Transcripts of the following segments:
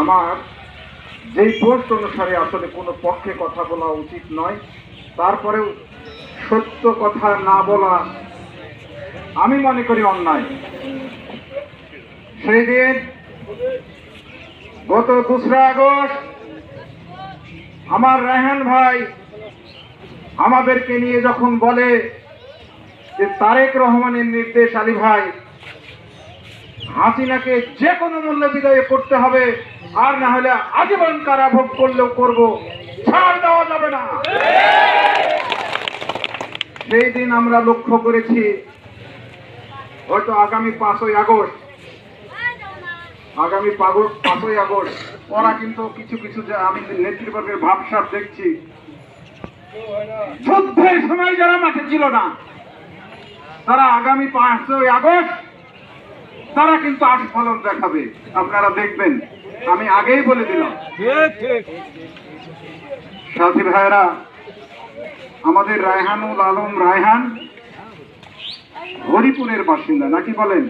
আমার যেই পোস্ট অনুসারে আসলে কোনো পক্ষে কথা বলা উচিত নয়, তারপরেও সত্য কথা না বলা আমি মনে করি অন্যায়। সেই দিন গত দোসরা আগস্ট আমার রায়হান ভাই আমাদেরকে নিয়ে যখন বলে যে তারেক রহমানের নির্দেশ আলী ভাই, হাসিনাকে যে কোনো মূল্য বিদায় করতে হবে আর না হলে আজীবন কারা ভোগ করলেও করব, ছাড় দেওয়া যাবে না। সেই দিন আমরা লক্ষ্য করেছি, হয়তো আগামী পাঁচই আগস্ট, আগামী পাঁচই আগস্ট, ওরা কিন্তু কিছু কিছু যে আমি নেতৃবর্গের ভাবসাব দেখছি। যুদ্ধের সময় যারা মাঠে ছিল না, তারা আগামী পাঁচই আগস্ট, তারা কিন্তু আস্ফলন দেখাবে। আপনারা দেখবেন। আমি আগেই বলে দিলাম। সাথী ভাইরা আমাদের রায়হানুল আলম রায়হান হরিপুরের বাসিন্দা নাকি বলেন?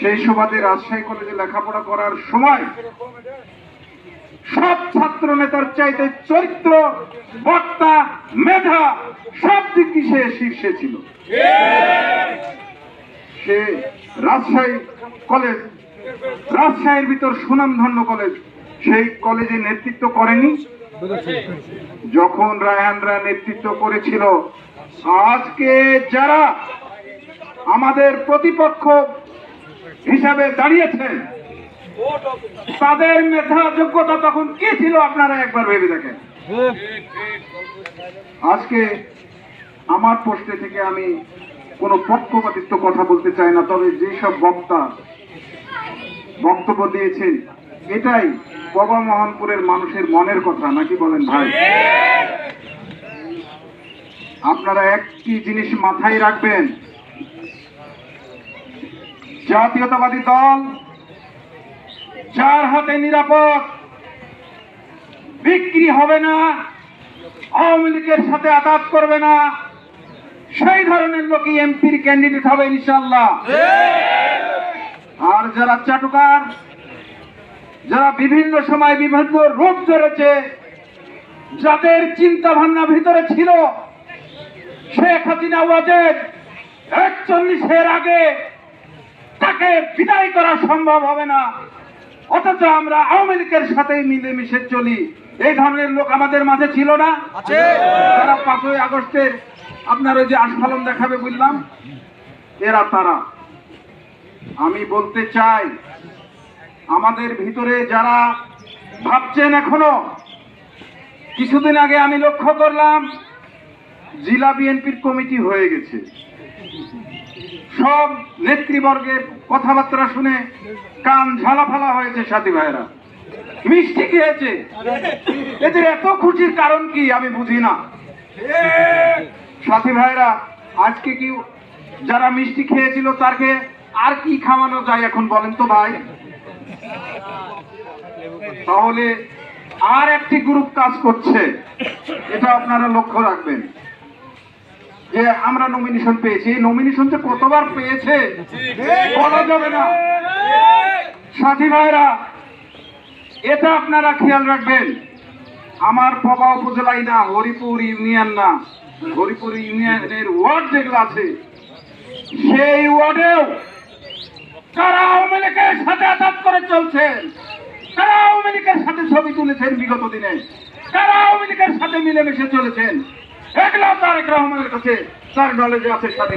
সেই সুবাদে রাজশাহী কলেজে লেখাপড়া করার সময় সব ছাত্র নেতার চাইতে চরিত্র বক্তা মেধা সব দিক সে শীর্ষে ছিল। সে রাজশাহী কলেজ রাজশাহীর ভিতর সুনামধন্য কলেজ। সেই কলেজে নেতৃত্ব করেনি। যখন রায়হানরা নেতৃত্ব করেছিল, আজকে যারা আমাদের প্রতিপক্ষ হিসাবে দাঁড়িয়েছেন তাদের মেধা যোগ্যতা তখন কি ছিল আপনারা একবার ভেবে দেখেন? আজকে আমার পোস্টে থেকে আমি কোনো পক্ষপাতিত্ব কথা বলতে চাই না, তবে যেসব বক্তা বক্তব্য দিয়েছেন। এটাই মোহনপুরের মানুষের মনের কথা, নাকি বলেন ভাই? আপনারা একটি জিনিস মাথায় রাখবেন। জাতীয়তাবাদী দল যার হাতে নিরাপদ, বিক্রি হবে না, আওয়ামী লীগের সাথে আঘাত করবে না, সেই ধরনের লোকই এমপির ক্যান্ডিডেট হবে ইনশাল্লাহ যারা চাটুকার যারা বিভিন্ন সময় বিভিন্ন রূপ ধরেছে যাদের চিন্তা ভাবনা ভিতরে ছিল শেখ হাসিনা ওয়াজেদ একচল্লিশের আগে তাকে বিদায় করা সম্ভব হবে না। অথচ আমরা আওয়ামী লীগের সাথে মিলেমিশে চলি। এই ধরনের লোক আমাদের মাঝে ছিল না। তারা পাঁচই আগস্টের আপনার ওই যে আস্ফালন দেখাবে বললাম এরা তারা। আমি বলতে চাই, আমাদের ভিতরে যারা ভাবছেন এখনও, কিছুদিন আগে আমি লক্ষ্য করলাম, জেলা বিএনপির কমিটি হয়ে গেছে। সব নেতৃবর্গের কথাবার্তা শুনে কান ঝালাফালা হয়েছে সাথী ভাইরা মিষ্টি খেয়েছে। এদের এত খুশির কারণ কি আমি বুঝি না। সাথী ভাইরা আজকে কি যারা মিষ্টি খেয়েছিল তাকে আর কি খাওয়ানো যায় এখন বলেন তো ভাই? তাহলে আর একটি গ্রুপ কাজ করছে, এটা আপনারা লক্ষ্য রাখবেন। যে আমরা নমিনেশন পেয়েছি নমিনেশন যে কতবার পেয়েছে, বলা যাবে না। সাথী ভাইরা, এটা আপনারা খেয়াল রাখবেন। আমার পবা উপজেলায় না, হরিপুর ইউনিয়ন না। হরিপুর ইউনিয়নের ওয়ার্ড যেগুলো আছে, সেই ওয়ার্ডেও কারা আওয়ামী লীগের সাথে আঘাত করে চলছেন কারা আওয়ামী লীগের সাথে ছবি তুলেছেন বিগত দিনে। তারা আওয়ামী লীগের সাথে মিলেমিশে চলেছেন। এগুলো তারেক রহমানের কাছে তার নলেজে আছে স্বাধীন